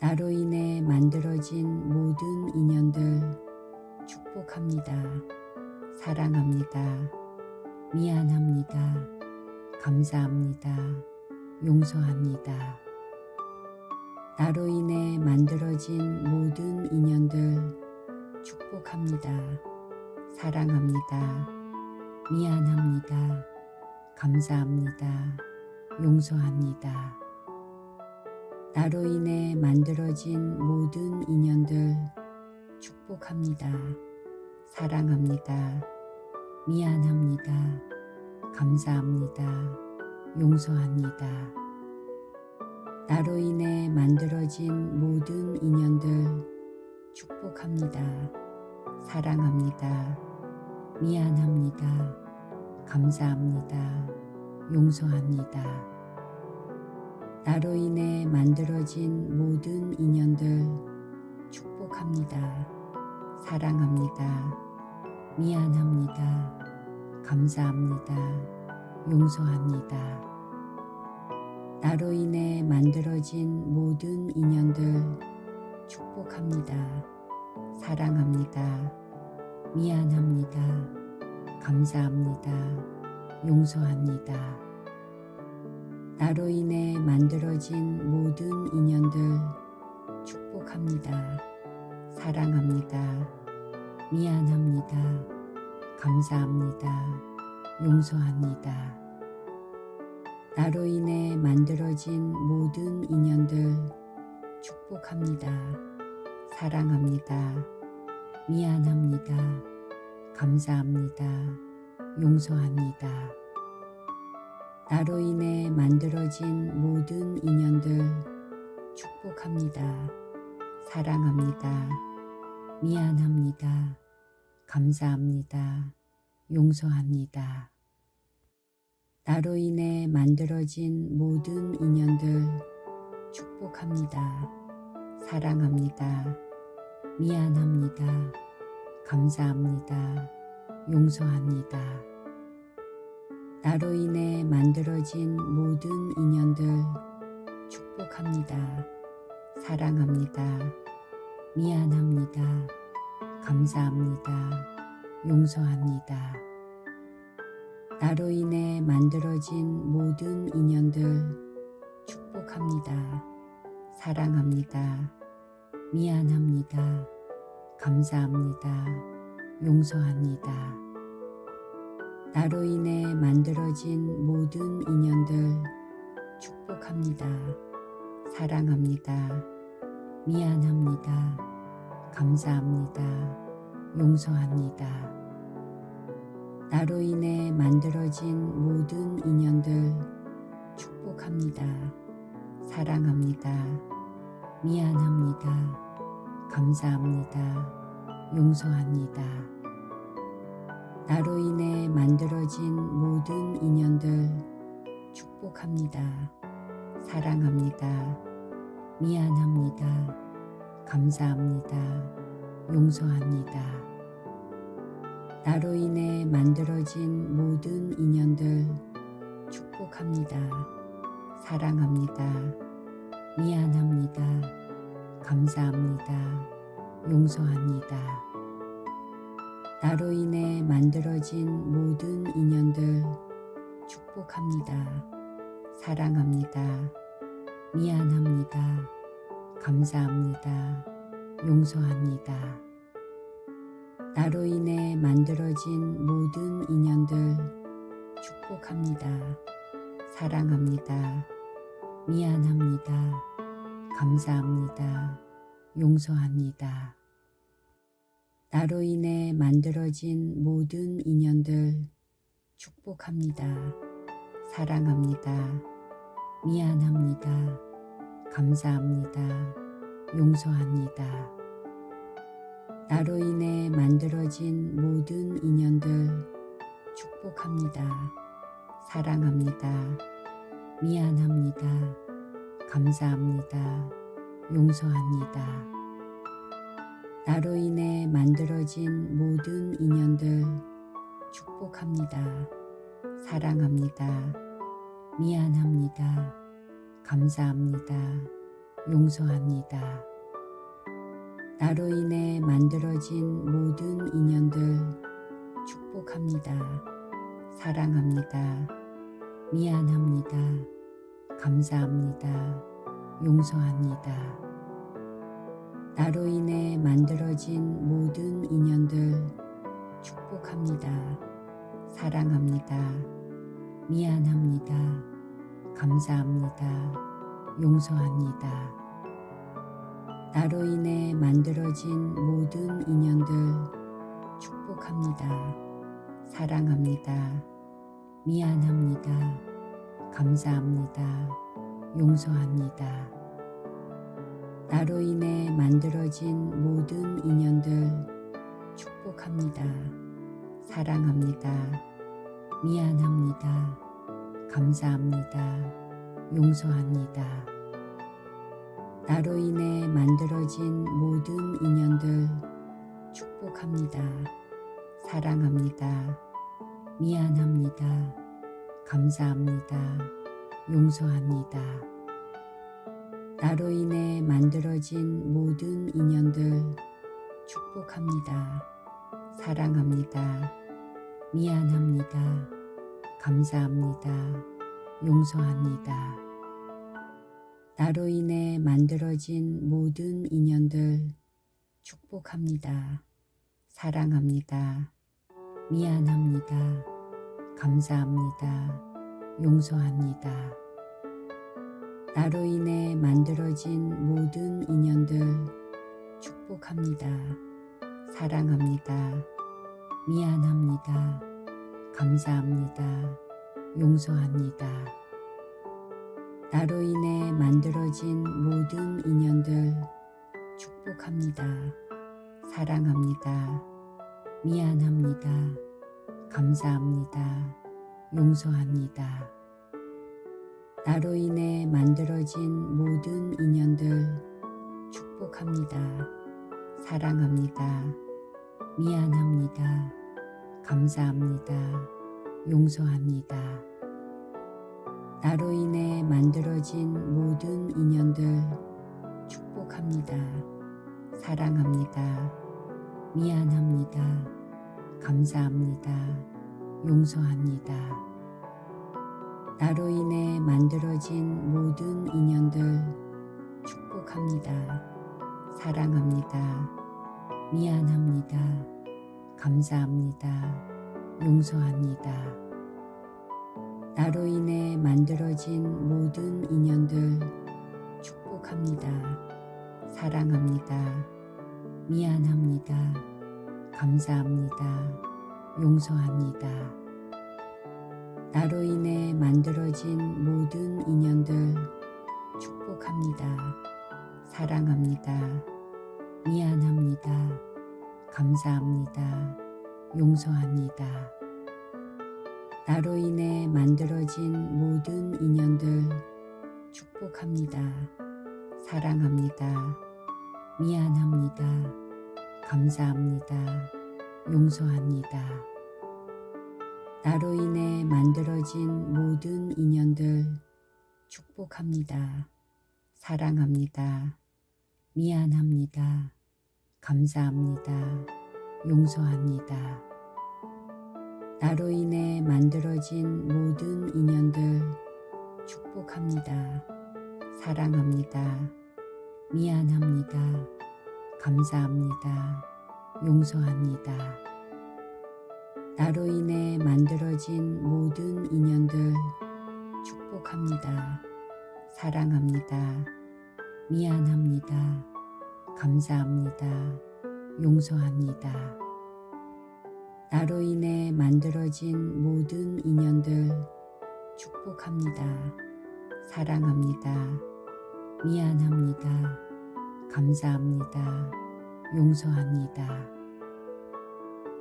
나로 인해 만들어진 모든 인연들 축복합니다. 사랑합니다. 미안합니다. 감사합니다. 용서합니다. 나로 인해 만들어진 모든 인연들 축복합니다. 사랑합니다. 미안합니다. 감사합니다. 용서합니다. 나로 인해 만들어진 모든 인연들 축복합니다. 사랑합니다. 미안합니다. 감사합니다. 용서합니다. 나로 인해 만들어진 모든 인연들 축복합니다. 사랑합니다. 미안합니다. 감사합니다. 용서합니다. 나로 인해 만들어진 모든 인연들 축복합니다. 사랑합니다. 미안합니다. 감사합니다. 용서합니다. 나로 인해 만들어진 모든 인연들 축복합니다. 사랑합니다. 미안합니다. 감사합니다. 용서합니다. 나로 인해 만들어진 모든 인연들 축복합니다. 사랑합니다. 미안합니다. 감사합니다. 용서합니다. 나로 인해 만들어진 모든 인연들 축복합니다. 사랑합니다. 미안합니다. 감사합니다. 용서합니다. 나로 인해 만들어진 모든 인연들 축복합니다. 사랑합니다. 미안합니다. 감사합니다. 용서합니다. 나로 인해 만들어진 모든 인연들 축복합니다. 사랑합니다. 미안합니다. 감사합니다. 용서합니다. 나로 인해 만들어진 모든 인연들 축복합니다. 사랑합니다. 미안합니다. 감사합니다. 용서합니다. 나로 인해 만들어진 모든 인연들 축복합니다. 사랑합니다. 미안합니다. 감사합니다. 용서합니다. 나로 인해 만들어진 모든 인연들 축복합니다. 사랑합니다. 미안합니다. 감사합니다. 용서합니다. 나로 인해 만들어진 모든 인연들 축복합니다. 사랑합니다. 미안합니다. 감사합니다. 용서합니다. 나로 인해 만들어진 모든 인연들 축복합니다. 사랑합니다. 미안합니다. 감사합니다. 용서합니다. 나로 인해 만들어진 모든 인연들 축복합니다. 사랑합니다. 미안합니다. 감사합니다. 용서합니다. 나로 인해 만들어진 모든 인연들 축복합니다. 사랑합니다. 미안합니다. 감사합니다. 용서합니다. 나로 인해 만들어진 모든 인연들 축복합니다. 사랑합니다. 미안합니다. 감사합니다. 용서합니다. 나로 인해 만들어진 모든 인연들 축복합니다. 사랑합니다. 미안합니다. 감사합니다. 용서합니다. 나로 인해 만들어진 모든 인연들 축복합니다. 사랑합니다. 미안합니다. 감사합니다. 용서합니다. 나로 인해 만들어진 모든 인연들 축복합니다. 사랑합니다. 미안합니다. 감사합니다. 용서합니다. 나로 인해 만들어진 모든 인연들 축복합니다. 사랑합니다. 미안합니다. 감사합니다. 용서합니다. 나로 인해 만들어진 모든 인연들 축복합니다. 사랑합니다. 미안합니다. 감사합니다. 용서합니다. 나로 인해 만들어진 모든 인연들 축복합니다. 사랑합니다. 미안합니다. 감사합니다. 용서합니다. 나로 인해 만들어진 모든 인연들 축복합니다. 사랑합니다. 미안합니다. 감사합니다. 용서합니다. 나로 인해 만들어진 모든 인연들 축복합니다. 사랑합니다. 미안합니다. 감사합니다. 용서합니다. 나로 인해 만들어진 모든 인연들 축복합니다. 사랑합니다. 미안합니다. 감사합니다. 용서합니다. 나로 인해 만들어진 모든 인연들 축복합니다. 사랑합니다. 미안합니다. 감사합니다. 용서합니다. 나로 인해 만들어진 모든 인연들 축복합니다. 사랑합니다. 미안합니다. 감사합니다. 용서합니다. 나로 인해 만들어진 모든 인연들 축복합니다. 사랑합니다. 미안합니다. 감사합니다. 용서합니다. 나로 인해 만들어진 모든 인연들 축복합니다. 사랑합니다. 미안합니다. 감사합니다. 용서합니다. 나로 인해 만들어진 모든 인연들 축복합니다. 사랑합니다. 미안합니다. 감사합니다. 용서합니다. 나로 인해 만들어진 모든 인연들 축복합니다. 사랑합니다. 미안합니다. 감사합니다. 용서합니다. 나로 인해 만들어진 모든 인연들 축복합니다. 사랑합니다. 미안합니다. 감사합니다. 용서합니다. 나로 인해 만들어진 모든 인연들 축복합니다. 사랑합니다. 미안합니다. 감사합니다. 용서합니다. 나로 인해 만들어진 모든 인연들 축복합니다. 사랑합니다. 미안합니다. 감사합니다. 용서합니다. 나로 인해 만들어진 모든 인연들 축복합니다. 사랑합니다. 미안합니다. 감사합니다. 용서합니다. 나로 인해 만들어진 모든 인연들 축복합니다. 사랑합니다. 미안합니다. 감사합니다. 용서합니다. 나로 인해 만들어진 모든 인연들 축복합니다. 사랑합니다. 미안합니다. 감사합니다. 용서합니다. 나로 인해 만들어진 모든 인연들 축복합니다. 사랑합니다. 미안합니다. 감사합니다. 용서합니다.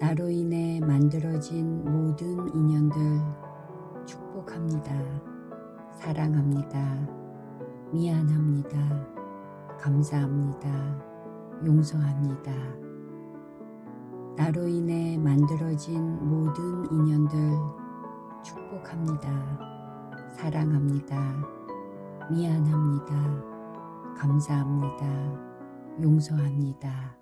나로 인해 만들어진 모든 인연들 축복합니다. 사랑합니다. 미안합니다. 감사합니다. 용서합니다. 나로 인해 만들어진 모든 인연들 축복합니다. 사랑합니다. 미안합니다. 감사합니다. 용서합니다.